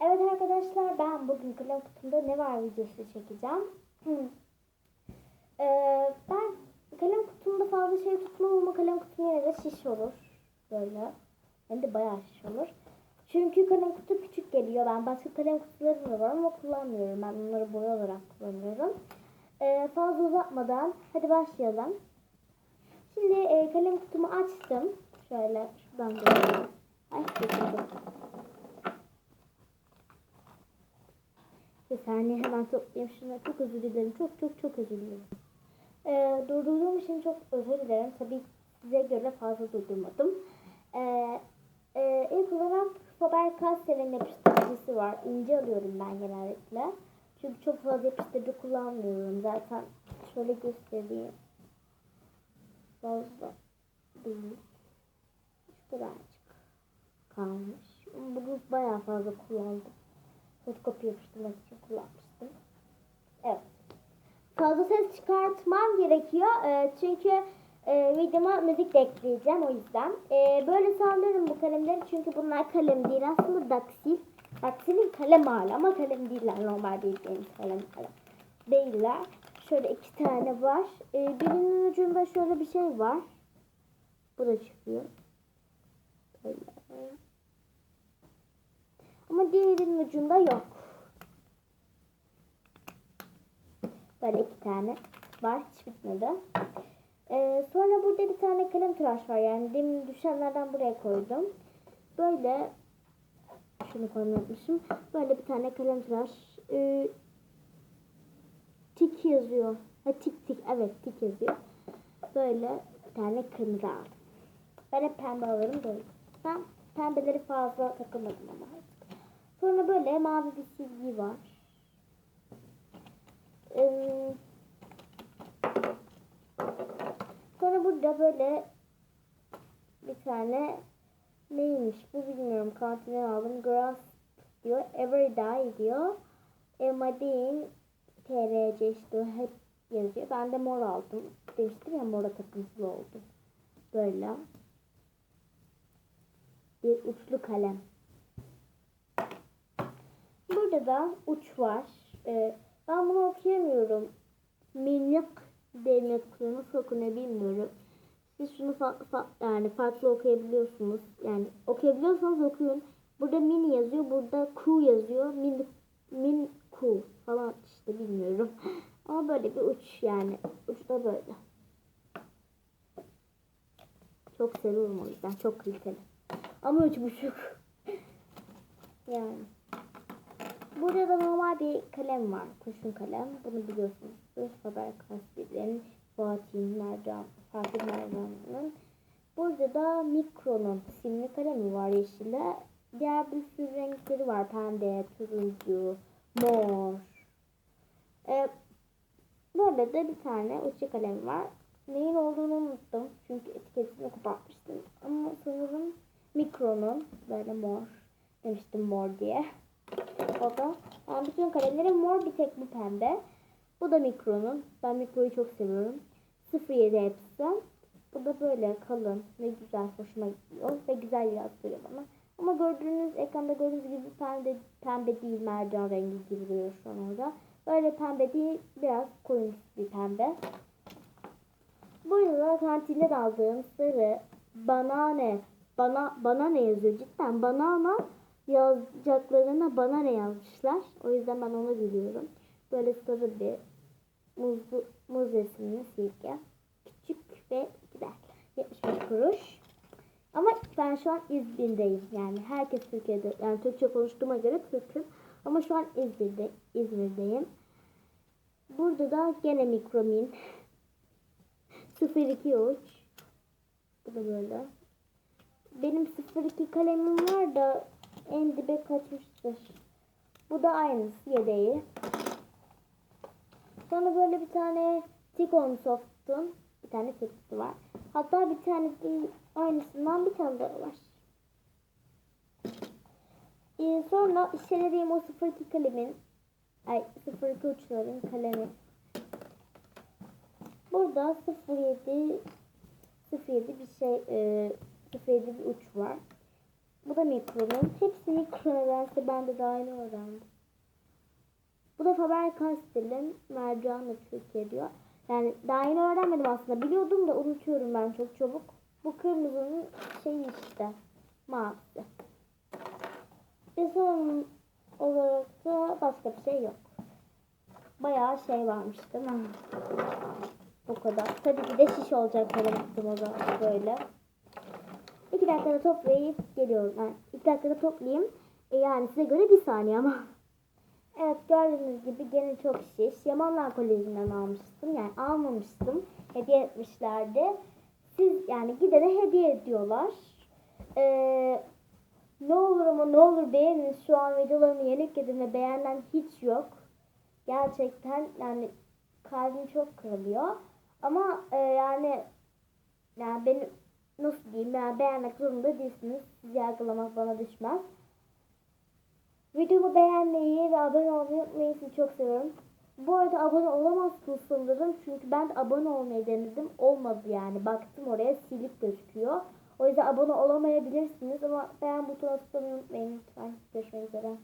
Evet arkadaşlar ben bugün kalem ne var videosu çekeceğim. Ee, ben kalem kutumda fazla şey tutmam ama kalem kutum yine de şiş olur. Böyle. Hem de bayağı şiş olur. Çünkü kalem kutu küçük geliyor. Ben başka kalem kutuları da var ama kullanmıyorum. Ben onları boya olarak kullanıyorum. Ee, fazla uzatmadan hadi başlayalım. Şimdi e, kalem kutumu açtım. Şöyle şuradan böyle. Ay, Bir saniye hemen toplayayım şunu. Çok özür dilerim. Çok çok çok özür dilerim. Ee, durdurduğum için çok özür dilerim. Tabii size göre fazla durdurmadım. Ee, e, ilk olarak Faber-Castell'in yapıştırıcısı var. İnce alıyorum ben genellikle. Çünkü çok fazla yapıştırıcı kullanmıyorum. Zaten şöyle göstereyim. Fazla değil. Şu kadarcık kalmış. Bunu bayağı fazla kullandım fotokopi yapıştırmak için kullanmıştım. Evet. Fazla ses çıkartmam gerekiyor. E, çünkü e, videoma müzik de ekleyeceğim o yüzden. E, böyle sallıyorum bu kalemleri çünkü bunlar kalem değil aslında daksil. Daksilin kalem hali ama kalem değiller. Normal bildiğimiz kalem, kalem değiller. Şöyle iki tane var. E, birinin ucunda şöyle bir şey var. Bu da çıkıyor. Böyle. Ama diğerinin ucunda yok. Böyle iki tane var. Hiç bitmedi. Ee, sonra burada bir tane kalem tıraş var. Yani demin düşenlerden buraya koydum. Böyle şunu koymamışım. Böyle bir tane kalem tıraş. Ee, tik yazıyor. Ha tik tik. Evet tik yazıyor. Böyle bir tane kırmızı aldım. Ben hep pembe alırım böyle. Ben pembeleri fazla takılmadım ama. Sonra böyle mavi bir çizgi var. Sonra burada böyle bir tane neymiş bu bilmiyorum kantinden aldım. Grass diyor. Every day diyor. Emadin TRC işte hep yazıyor. Ben de mor aldım. Demiştim ya mora takıntılı oldum. Böyle. Bir uçlu kalem. Burada da uç var. Ee, ben bunu okuyamıyorum. Minik deniyor nasıl okunuyor bilmiyorum. Siz şunu farklı, farklı, yani farklı okuyabiliyorsunuz. Yani okuyabiliyorsanız okuyun. Burada mini yazıyor. Burada ku yazıyor. Min, min ku falan işte bilmiyorum. Ama böyle bir uç yani. Uç da böyle. Çok seviyorum o yüzden. Çok kaliteli. Ama üç buçuk. yani. Burada da normal bir kalem var. Kurşun kalem. Bunu biliyorsunuz. Faber Castell'in Fatih'in mercan, Fatih mercanının. Burada da Mikro'nun simli kalemi var yeşile. Diğer bir sürü renkleri var. Pembe, turuncu, mor. Ee, böyle de bir tane uçlu kalem var. Neyin olduğunu unuttum. Çünkü etiketini kopartmıştım. Ama sanırım Mikro'nun böyle mor demiştim mor diye. Da yani bütün kalemlerim mor bir tek bu pembe. Bu da mikronun. Ben mikroyu çok seviyorum. 07 hepsi. Bu da böyle kalın ve güzel hoşuma gidiyor ve güzel yazdırıyor bana. Ama gördüğünüz ekranda gördüğünüz gibi pembe, pembe değil mercan rengi gibi duruyor şu an orada. Böyle pembe değil biraz koyu bir pembe. Burada da kantinden aldığım sarı banane bana bana ne yazıyor cidden banana yazacaklarına bana ne yazmışlar. O yüzden ben onu biliyorum. Böyle sarı bir muz, muz resimli silke. Küçük ve güzel. 75 kuruş. Ama ben şu an İzmir'deyim. Yani herkes Türkiye'de. Yani Türkçe konuştuğuma göre Türk'üm. Ama şu an İzmir'de, İzmir'deyim. Burada da gene mikromin. 02 uç. Bu da böyle. Benim 02 kalemim var da en dibe kaçmıştır. Bu da aynısı yedeği. Sonra böyle bir tane Tikon Soft'un bir tane setisi var. Hatta bir tane aynısından bir tane daha var. Ee, sonra işelediğim o 02 kalemin ay 02 uçların kalemi. Burada 07 07 bir şey e, 07 bir uç var. Bu da mikronun. Hepsi mikro nedense ben de daha yeni öğrendim. Bu da Faber-Castell'in mercanı Türkiye diyor. Yani daha yeni öğrenmedim aslında. Biliyordum da unutuyorum ben çok çabuk. Bu kırmızının şeyi işte. Mavisi. Ve son olarak da başka bir şey yok. Bayağı şey varmış değil mi? Bu kadar. Tabii ki de şiş olacak attım o zaman böyle. İki dakikada toplayıp geliyorum. Yani iki dakikada toplayayım. E yani size göre bir saniye ama. Evet gördüğünüz gibi gene çok şiş. Yamanlar Koleji'nden almıştım. Yani almamıştım. Hediye etmişlerdi. Siz yani gidene hediye ediyorlar. Ee, ne olur ama ne olur beğenin. Şu an videolarımı yeni yükledim ve beğenen hiç yok. Gerçekten yani kalbim çok kırılıyor. Ama e, yani yani beni nasıl diyeyim yani beğenmek zorunda değilsiniz. Sizi yargılamak bana düşmez. Videomu beğenmeyi ve abone olmayı unutmayın. Sizi çok seviyorum. Bu arada abone olamazsınız sanırım. Çünkü ben de abone olmayı denedim. Olmadı yani. Baktım oraya silik gözüküyor. O yüzden abone olamayabilirsiniz. Ama beğen butonuna tıklamayı unutmayın lütfen. Görüşmek üzere.